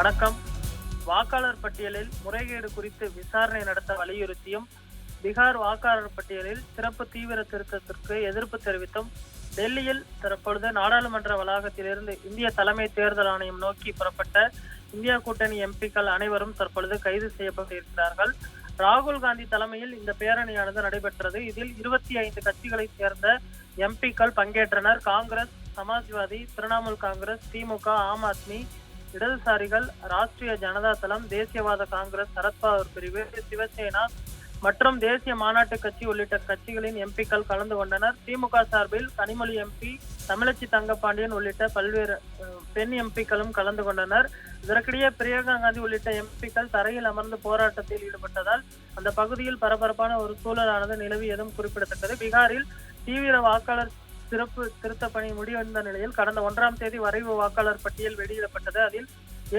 வணக்கம். வாக்காளர் பட்டியலில் முறைகேடு குறித்து விசாரணை நடத்த வலியுறுத்தியும் பீகார் வாக்காளர் பட்டியலில் சிறப்பு தீவிர திருத்தத்திற்கு எதிர்ப்பு தெரிவித்தும் டெல்லியில் தற்பொழுது நாடாளுமன்ற வளாகத்திலிருந்து இந்திய தலைமை தேர்தல் ஆணையம் நோக்கி புறப்பட்ட இந்தியா கூட்டணி எம்பிக்கள் அனைவரும் தற்பொழுது கைது செய்யப்பட்டிருக்கிறார்கள். ராகுல் காந்தி தலைமையில் இந்த பேரணியானது நடைபெற்றது. இதில் இருபத்தி ஐந்து கட்சிகளைச் சேர்ந்த எம்பிக்கள் பங்கேற்றனர். காங்கிரஸ் சமாஜ்வாதி திரிணாமுல் காங்கிரஸ் திமுக ஆம் ஆத்மி இடதுசாரிகள் ராஷ்டிரிய ஜனதா தளம் தேசியவாத காங்கிரஸ் சரத்பவர் பிரிவு சிவசேனா மற்றும் தேசிய மாநாட்டு கட்சி உள்ளிட்ட கட்சிகளின் எம்பிக்கள் கலந்து கொண்டனர். திமுக சார்பில் கனிமொழி எம்பி தமிழச்சி தங்கப்பாண்டியன் உள்ளிட்ட பல்வேறு பெண் எம்பிக்களும் கலந்து கொண்டனர். இதற்கிடையே பிரியங்கா காந்தி உள்ளிட்ட எம்பிக்கள் தரையில் அமர்ந்து போராட்டத்தில் ஈடுபட்டதால் அந்த பகுதியில் பரபரப்பான ஒரு சூழலானது நிலவியதும் குறிப்பிடத்தக்கது. பீகாரில் தீவிர வாக்காளர் சிறப்பு திருத்த பணி முடிவடைந்த நிலையில் கடந்த ஒன்றாம் தேதி வரைவு வாக்காளர் பட்டியல் வெளியிடப்பட்டது. அதில்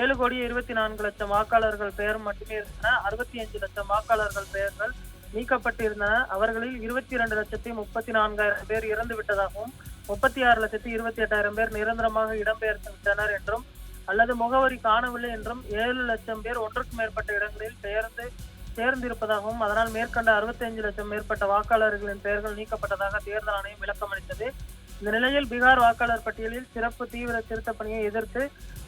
ஏழு கோடி இருபத்தி நான்கு லட்சம் வாக்காளர்கள் பெயர் மட்டுமே இருந்தன. அறுபத்தி அஞ்சு லட்சம் வாக்காளர்கள் பெயர்கள் நீக்கப்பட்டிருந்தன. அவர்களில் இருபத்தி இரண்டு லட்சத்தி முப்பத்தி நான்காயிரம் பேர் இறந்து விட்டதாகவும் முப்பத்தி ஆறு லட்சத்தி இருபத்தி எட்டாயிரம் பேர் நிரந்தரமாக இடம்பெயர்ந்து விட்டனர் என்றும் அல்லது முகவரி காணவில்லை என்றும் ஏழு லட்சம் பேர் ஒன்றுக்கு மேற்பட்ட இடங்களில் பெயர்ந்து சேர்ந்திருப்பதாகவும் அதனால் மேற்கண்ட அறுபத்தி அஞ்சு லட்சம் மேற்பட்ட வாக்காளர்களின் பெயர்கள் நீக்கப்பட்டதாக தேர்தல் ஆணையம் விளக்கமளித்தது. இந்த நிலையில் பீகார் வாக்காளர் பட்டியலில் சிறப்பு தீவிர திருத்தப் பணியை எதிர்த்து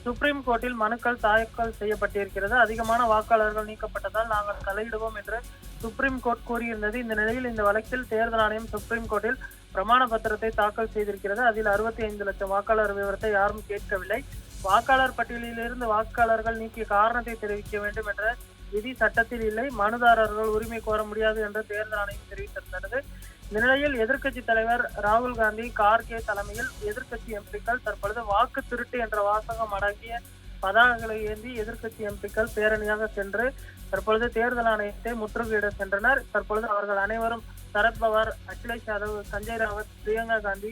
சுப்ரீம் கோர்ட்டில் மனுக்கள் தாக்கல் செய்யப்பட்டிருக்கிறது. அதிகமான வாக்காளர்கள் நீக்கப்பட்டதால் நாங்கள் தலையிடுவோம் என்று சுப்ரீம் கோர்ட் கூறியிருந்தது. இந்த நிலையில் இந்த வழக்கில் தேர்தல் ஆணையம் சுப்ரீம் கோர்ட்டில் பிரமாண பத்திரத்தை தாக்கல் செய்திருக்கிறது. அதில் அறுபத்தி ஐந்து லட்சம் வாக்காளர் விவரத்தை யாரும் கேட்கவில்லை. வாக்காளர் பட்டியலிலிருந்து வாக்காளர்கள் நீக்கிய காரணத்தை தெரிவிக்க வேண்டும் என்ற விதி சட்டத்தில் இல்லை. மனுதாரர்கள் உரிமை கோர முடியாது என்று தேர்தல் ஆணையம் தெரிவித்திருந்தது. இந்த நிலையில் எதிர்க்கட்சி தலைவர் ராகுல் காந்தி கார்கே தலைமையில் எதிர்க்கட்சி எம்பிக்கள் தற்பொழுது வாக்கு திருட்டு என்ற வாசகம் அடங்கிய பதாகங்களை ஏந்தி எதிர்க்கட்சி எம்பிக்கள் பேரணியாக சென்று தற்பொழுது தேர்தல் ஆணையத்தை முற்றுகையிட சென்றனர். தற்பொழுது அவர்கள் அனைவரும் சரத்பவார் அகிலேஷ் யாதவ் சஞ்சய் ராவத் பிரியங்கா காந்தி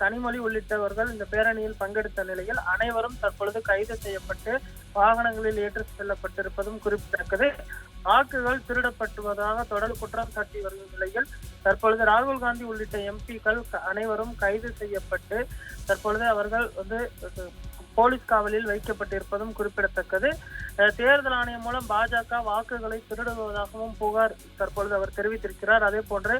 கனிமொழி உள்ளிட்டவர்கள் இந்த பேரணியில் பங்கெடுத்த நிலையில் அனைவரும் தற்பொழுது கைது செய்யப்பட்டு வாகனங்களில் ஏற்று செல்லப்பட்டிருப்பதும் குறிப்பிடத்தக்கது. வாக்குகள் திருடப்பட்டுவதாக தொடர் குற்றம் சாட்டி வரும் நிலையில் தற்பொழுது ராகுல் காந்தி உள்ளிட்ட எம்பிக்கள் அனைவரும் கைது செய்யப்பட்டு தற்பொழுது அவர்கள் வந்து போலீஸ் காவலில் வைக்கப்பட்டிருப்பதும் குறிப்பிடத்தக்கது. தேர்தல் ஆணையம் மூலம் பாஜக வாக்குகளை திருடுவதாகவும் புகார் தற்பொழுது அவர் தெரிவித்திருக்கிறார். அதே போன்று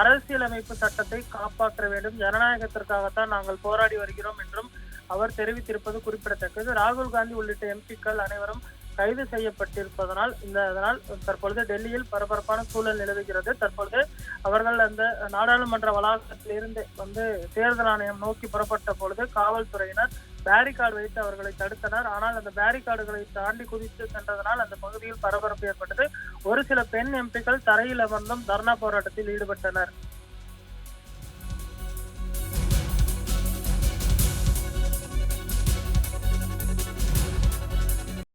அரசியலமைப்பு சட்டத்தை காப்பாற்ற வேண்டும். ஜனநாயகத்திற்காகத்தான் நாங்கள் போராடி வருகிறோம் என்றும் அவர் தெரிவித்திருப்பது குறிப்பிடத்தக்கது. ராகுல் காந்தி உள்ளிட்ட எம்பிக்கள் அனைவரும் கைது செய்யப்பட்டிருப்பதனால் இந்த அதனால் தற்பொழுது டெல்லியில் பரபரப்பான சூழல் நிலவுகிறது. தற்பொழுது அவர்கள் அந்த நாடாளுமன்ற வளாகத்திலிருந்து வந்து தேர்தல் ஆணையம் நோக்கி புறப்பட்ட பொழுது காவல்துறையினர் பேரிகார்டு வைத்து அவர்களை தடுத்தனர். ஆனால் அந்த பேரிகார்டுகளை தாண்டி குதித்து சென்றதனால் அந்த பகுதியில் பரபரப்பு ஏற்பட்டது. ஒரு சில பெண் எம்பிக்கள் தரையில் அமர்ந்தும் தர்ணா போராட்டத்தில் ஈடுபட்டனர்.